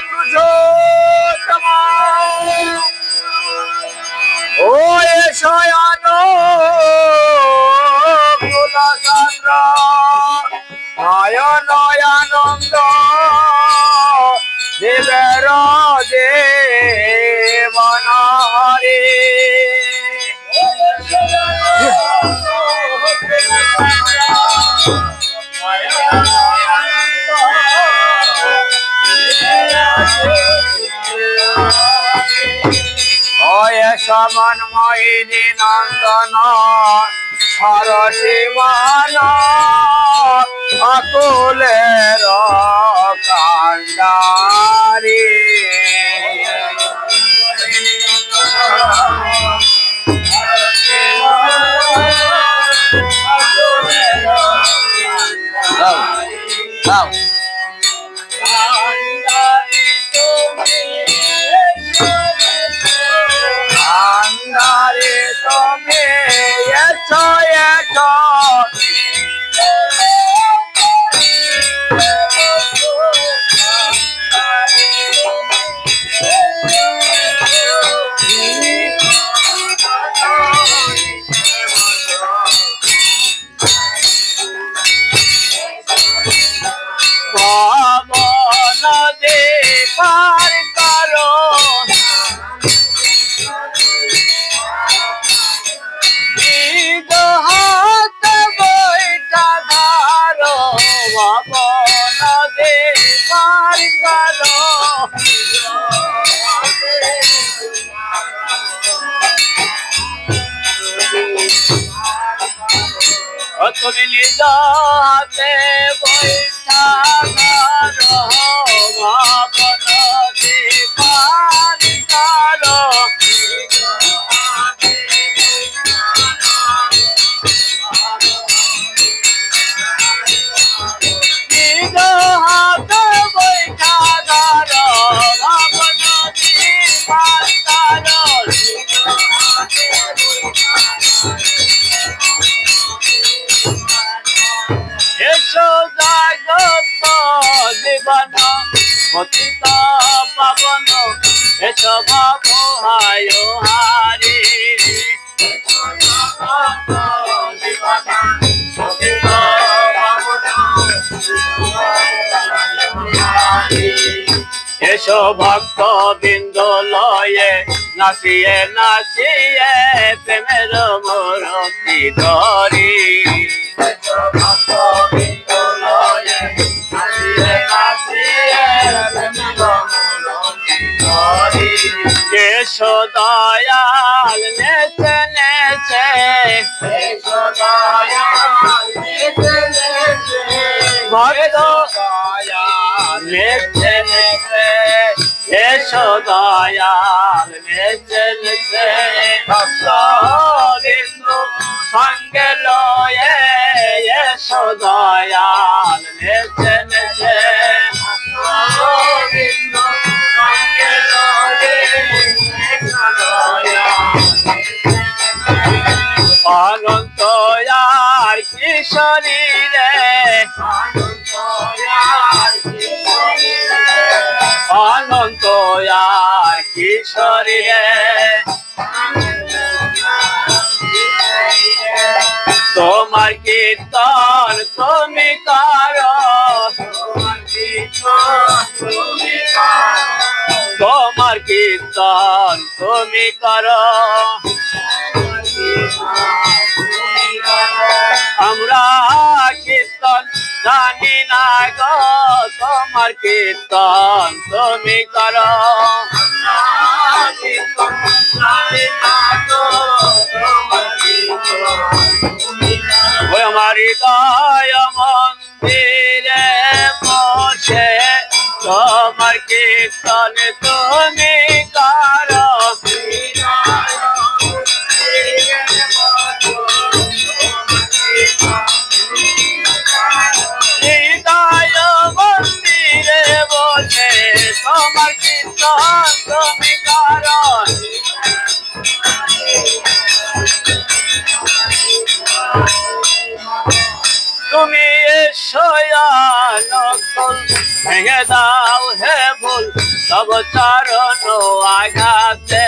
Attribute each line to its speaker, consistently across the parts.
Speaker 1: পুরুষোত্তম ও এসয়ান কুলচন্দ্র নয়ন আনন্দ দেবের দেবন হরে অয় সমন্ময়ী নন্দন সরসী মান অকুলের কান্ডারি নিজ হাতে বৈঠা পতিত পাবন, এসো ভাব, হায় হারি। এসো ভক্ত বিন্দু লয়ে, নাচিয়ে নাচিয়ে, প্রেমের মূর্তি ধরি। এসো দয়াল নেচে নেচে। ভক্ত দয়াল নেচে নেচে। এসো দয়াল নেচে নেচে। ভক্ত আর কিশোরী তোমার কীর্তন তুমি করো। তোমার কীর্তন তুমি করো। আমরা জানি না গো, তোমার কীর্তন তুমি করো। ওই আমার হৃদয় মন্দিরে বসে, তোমার কীর্তন তুমি তোমার কীর্তন তুমি করো তুমি ভেঙে দাও হে ভুল তব চরণ আঘাতে।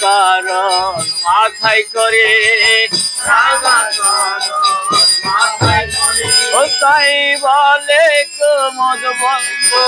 Speaker 1: চরণ, মাথায় করে। তাই বলে কুমদ বন্ধু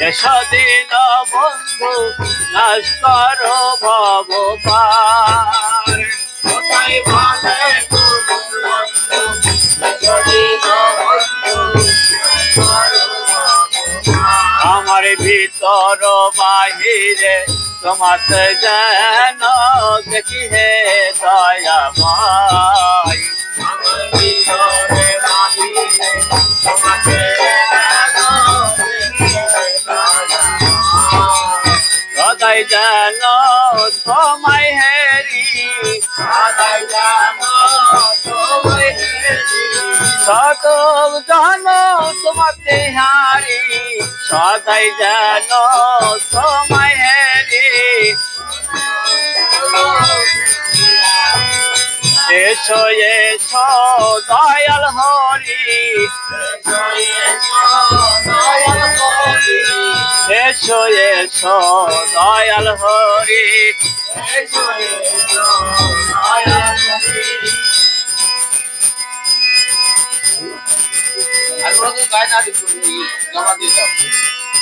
Speaker 1: এসদিন বন্ধু নাশ করো ভব পার আমার ভিতর বাহিরে তোমাতে যেন দেখি হে দয়াময়। সদাই যেন তোমায় হেরি সদব যেন তোমাতে হারি সদাই যেন তোমায় হেরি। এসো এসো, দয়াল হরি। এসো এসো, দয়াল হরি। কোন ধন চাই না হরি সদাই যেন সদাই